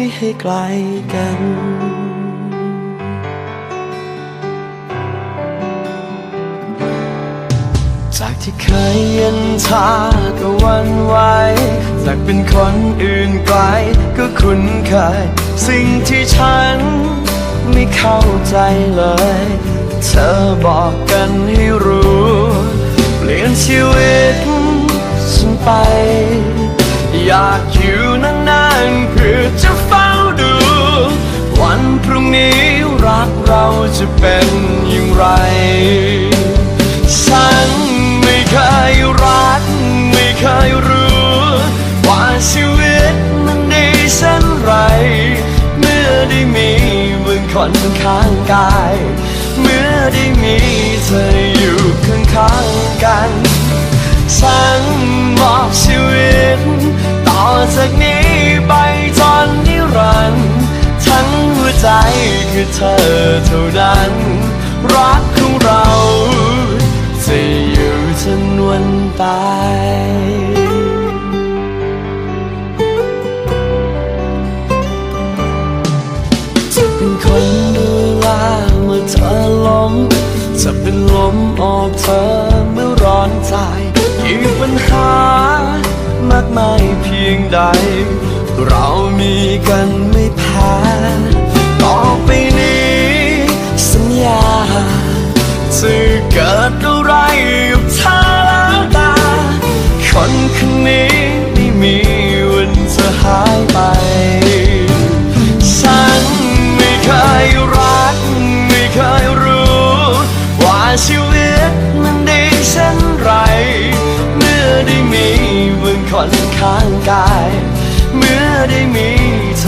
ไม่ให้ไกลกัน จากที่เคยเย็นชาก็วันไหวจากเป็นคนอื่นไกลก็คุ้นเคย สิ่งที่ฉันไม่เข้าใจเลย เธอบอกกันให้รู้ เปลี่ยนชีวิตฉันไป อยากอยู่ พรุ่งนี้รักเราจะเป็นอย่างไร ฉันไม่เคยรัก ไม่เคยรู้ ว่าชีวิตมันดีเช่นไร เมื่อได้มีมึงคนข้างกาย เมื่อได้มีเธออยู่ข้างๆกัน ฉันมอบชีวิต คือเธอเท่านั้น รักของเรา จะอยู่จนวันตายจะเป็นคนดูแลเมื่อเธอล้มจะเป็นลมออกเธอเมื่อร้อนใจยิ่งปัญหามากมายเพียงใด เรามีกันไม่แพ้ จะเกิดอะไรกับเธอแล้วตา คนคนนี้ไม่มีวันจะหายไป ฉันไม่เคยรัก ไม่เคยรู้ ว่าชีวิตมันดีเช่นไร เมื่อได้มีมึงคนข้างกาย เมื่อได้มีเธอ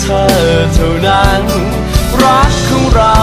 เธอเท่านั้น รักของเรา